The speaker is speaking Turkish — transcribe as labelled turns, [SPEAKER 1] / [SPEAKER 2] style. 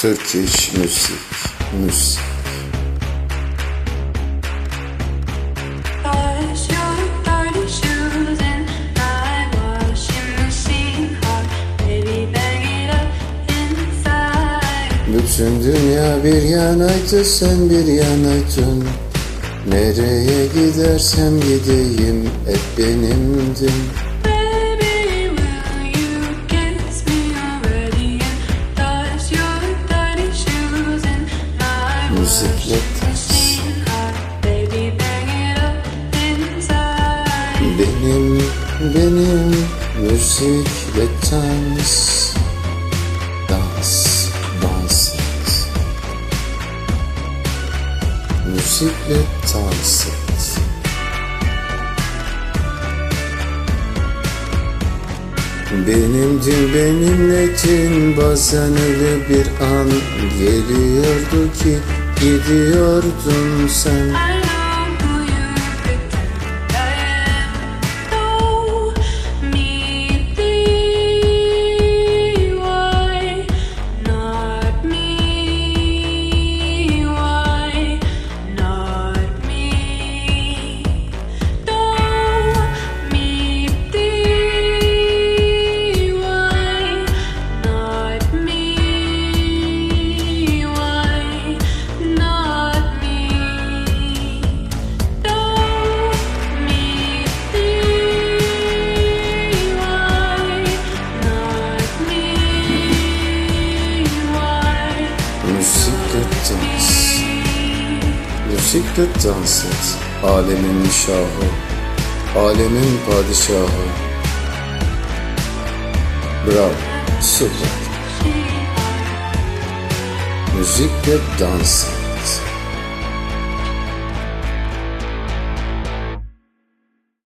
[SPEAKER 1] Turkish müzik, müzik. Bütün dünya bir yanaydı sen bir yanaydın Nereye gidersem gideyim hep benimdin
[SPEAKER 2] up inside.
[SPEAKER 1] Benim, benim müzikle dans Dans, dans et Müzikle dans et Benimdin benimletin bazen öyle bir an Geliyordu ki gidiyordun sen.
[SPEAKER 2] I
[SPEAKER 1] Müzikle dans Müzikle dans et Alemin şahı Alemin padişahı. Bravo Süper. Müzikle dans. et